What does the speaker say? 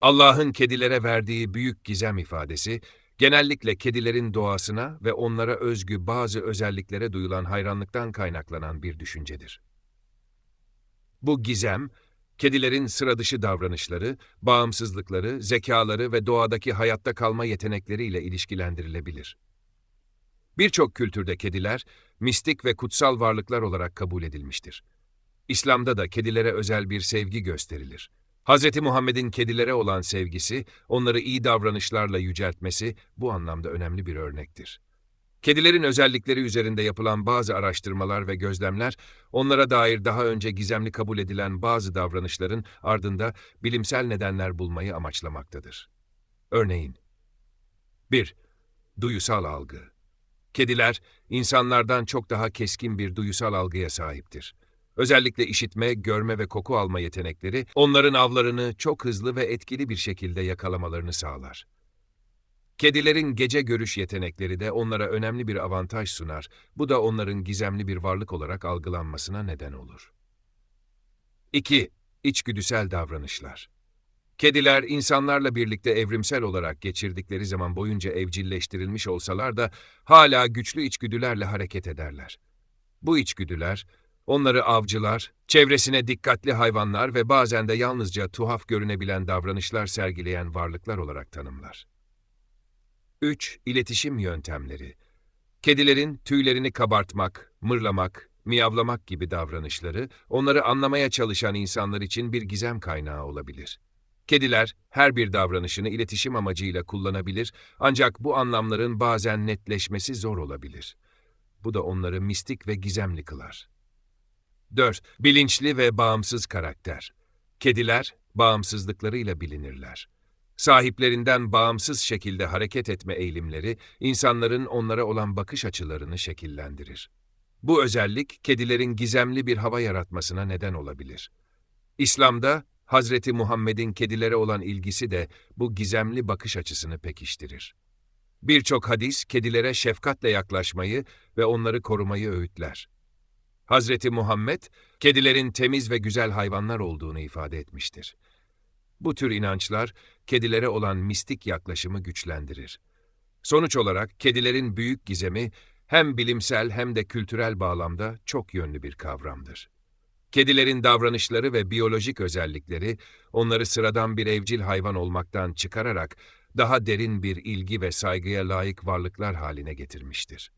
Allah'ın kedilere verdiği büyük gizem ifadesi, genellikle kedilerin doğasına ve onlara özgü bazı özelliklere duyulan hayranlıktan kaynaklanan bir düşüncedir. Bu gizem, kedilerin sıra dışı davranışları, bağımsızlıkları, zekaları ve doğadaki hayatta kalma yetenekleriyle ilişkilendirilebilir. Birçok kültürde kediler, mistik ve kutsal varlıklar olarak kabul edilmiştir. İslam'da da kedilere özel bir sevgi gösterilir. Hz. Muhammed'in kedilere olan sevgisi, onları iyi davranışlarla yüceltmesi bu anlamda önemli bir örnektir. Kedilerin özellikleri üzerinde yapılan bazı araştırmalar ve gözlemler, onlara dair daha önce gizemli kabul edilen bazı davranışların ardında bilimsel nedenler bulmayı amaçlamaktadır. Örneğin 1. Duyusal algı Kediler, insanlardan çok daha keskin bir duyusal algıya sahiptir. Özellikle işitme, görme ve koku alma yetenekleri, onların avlarını çok hızlı ve etkili bir şekilde yakalamalarını sağlar. Kedilerin gece görüş yetenekleri de onlara önemli bir avantaj sunar. Bu da onların gizemli bir varlık olarak algılanmasına neden olur. 2. İçgüdüsel davranışlar. Kediler insanlarla birlikte evrimsel olarak geçirdikleri zaman boyunca evcilleştirilmiş olsalar da hala güçlü içgüdülerle hareket ederler. Bu içgüdüler, onları avcılar, çevresine dikkatli hayvanlar ve bazen de yalnızca tuhaf görünebilen davranışlar sergileyen varlıklar olarak tanımlar. 3. İletişim yöntemleri. Kedilerin tüylerini kabartmak, mırlamak, miyavlamak gibi davranışları, onları anlamaya çalışan insanlar için bir gizem kaynağı olabilir. Kediler her bir davranışını iletişim amacıyla kullanabilir ancak bu anlamların bazen netleşmesi zor olabilir. Bu da onları mistik ve gizemli kılar. 4. Bilinçli ve bağımsız karakter. Kediler bağımsızlıklarıyla bilinirler. Sahiplerinden bağımsız şekilde hareket etme eğilimleri, insanların onlara olan bakış açılarını şekillendirir. Bu özellik, kedilerin gizemli bir hava yaratmasına neden olabilir. İslam'da, Hazreti Muhammed'in kedilere olan ilgisi de bu gizemli bakış açısını pekiştirir. Birçok hadis, kedilere şefkatle yaklaşmayı ve onları korumayı öğütler. Hazreti Muhammed, kedilerin temiz ve güzel hayvanlar olduğunu ifade etmiştir. Bu tür inançlar, kedilere olan mistik yaklaşımı güçlendirir. Sonuç olarak kedilerin büyük gizemi hem bilimsel hem de kültürel bağlamda çok yönlü bir kavramdır. Kedilerin davranışları ve biyolojik özellikleri onları sıradan bir evcil hayvan olmaktan çıkararak daha derin bir ilgi ve saygıya layık varlıklar haline getirmiştir.